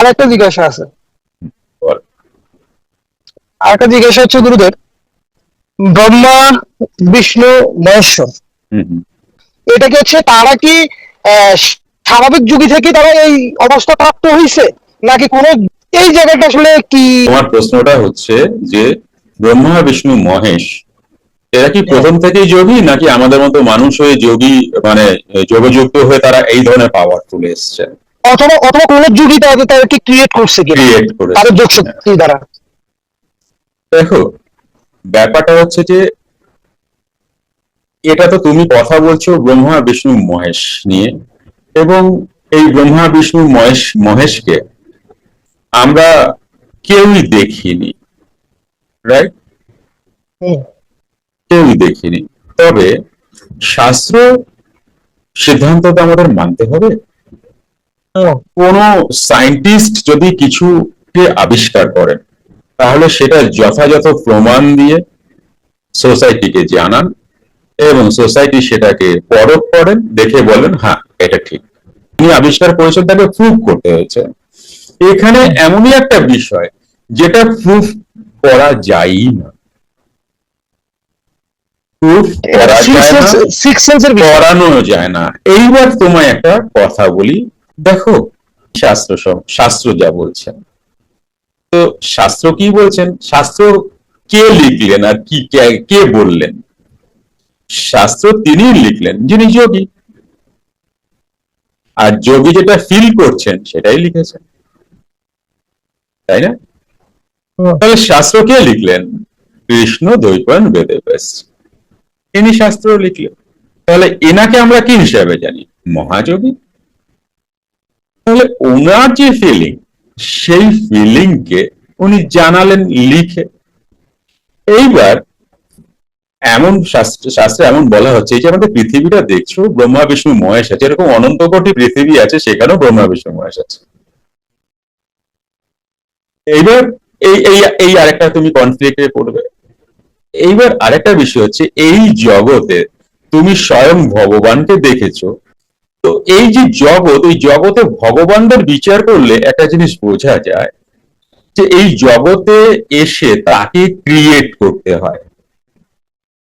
আর একটা জিজ্ঞাসা আছে। আর একটা জিজ্ঞাসা হচ্ছে গুরুদেব ব্রহ্মা বিষ্ণু মহেশ্বর হুম হুম। এটা কি হচ্ছে তারা কি স্বাভাবিক যুগে থেকে তারা এই অবস্থা প্রাপ্ত হয়েছে নাকি কোন এই জায়গাটা আসলে কি তোমার প্রশ্নটা হচ্ছে যে ব্রহ্মা বিষ্ণু মহেশ এরা কি প্রথম থেকেই যোগী নাকি আমাদের মতো মানুষ হয়ে যোগী মানে যোগযুক্ত হয়ে তারা এই ধরনের পাওয়ার তুলে এসছে অথবা অথবা কোন যুগই তাদের তাদেরকে ক্রিয়েট করছে কি তাদের যোগ শক্তি দ্বারা। দেখো ব্যাপারটা হচ্ছে যে এটা তো তুমি কথা বলছো ব্রহ্মা বিষ্ণু মহেশ নিয়ে। এবং এই ব্রহ্মা বিষ্ণু মহেশ মহেশকে আমরা কেউই দেখিনি রাইট। কেউই দেখিনি। তবে শাস্ত্র সিদ্ধান্ত তো আমাদের মানতে হবে। কোন সায়েন্টিস্ট যদি কিছুকে আবিষ্কার করেন তাহলে সেটা যথাযথ প্রমাণ দিয়ে সোসাইটিকে জানান এবং সোসাইটি সেটাকে পরখ করেন দেখে বলেন হ্যাঁ এটা ঠিক। তিনি আবিষ্কার করেছেন তাকে প্রুভ করতে হয়েছে। এখানে এমনই একটা বিষয় যেটা প্রুফ করা যায়ই না। প্রুফ করা যায় না করানো যায় না। এইবার তোমায় একটা কথা বলি। দেখো, শাস্ত্র শাস্ত্র যা বলছেন। তো শাস্ত্র কি বলছেন? শাস্ত্র কে লিখলেন আর কি, কে- বললেন? শাস্ত্র তিনি লিখলেন, যিনি যোগী। আর যোগী যেটা ফিল করছেন, সেটাই লিখেছেন। তাই না? তাহলে শাস্ত্র কে লিখলেন? কৃষ্ণ দ্বৈপায়ন বেদে ব্যাস। ইনি শাস্ত্র লিখলেন। তাহলে এনাকে আমরা কি হিসাবে জানি? মহাযোগী। তাহলে ওনার যে ফিলিং সেই ফিলিং কে উনি জানালেন, লিখে। এইবার এমন শাস্ত্রে এমন বলা হচ্ছে, এই যে আমাদের পৃথিবীটা দেখছ, ব্রহ্মা, বিষ্ণু, মহেশ আছে, এরকম অনন্ত কোটি পৃথিবী আছে, সেখানেও ব্রহ্মা, বিষ্ণু, মহেশ আছে। এইবার এই এই এই আরেকটা তুমি কনফ্লিক্টে পড়বে। এইবার আরেকটা বিষয় হচ্ছে, এই জগতে তুমি স্বয়ং ভগবানকে দেখেছ তো এই যে জগৎ, এই জগতে ভগবানদের বিচার করলে একটা জিনিস বোঝা যায় যে এই জগতে এসে তাকে ক্রিয়েট করতে হয়।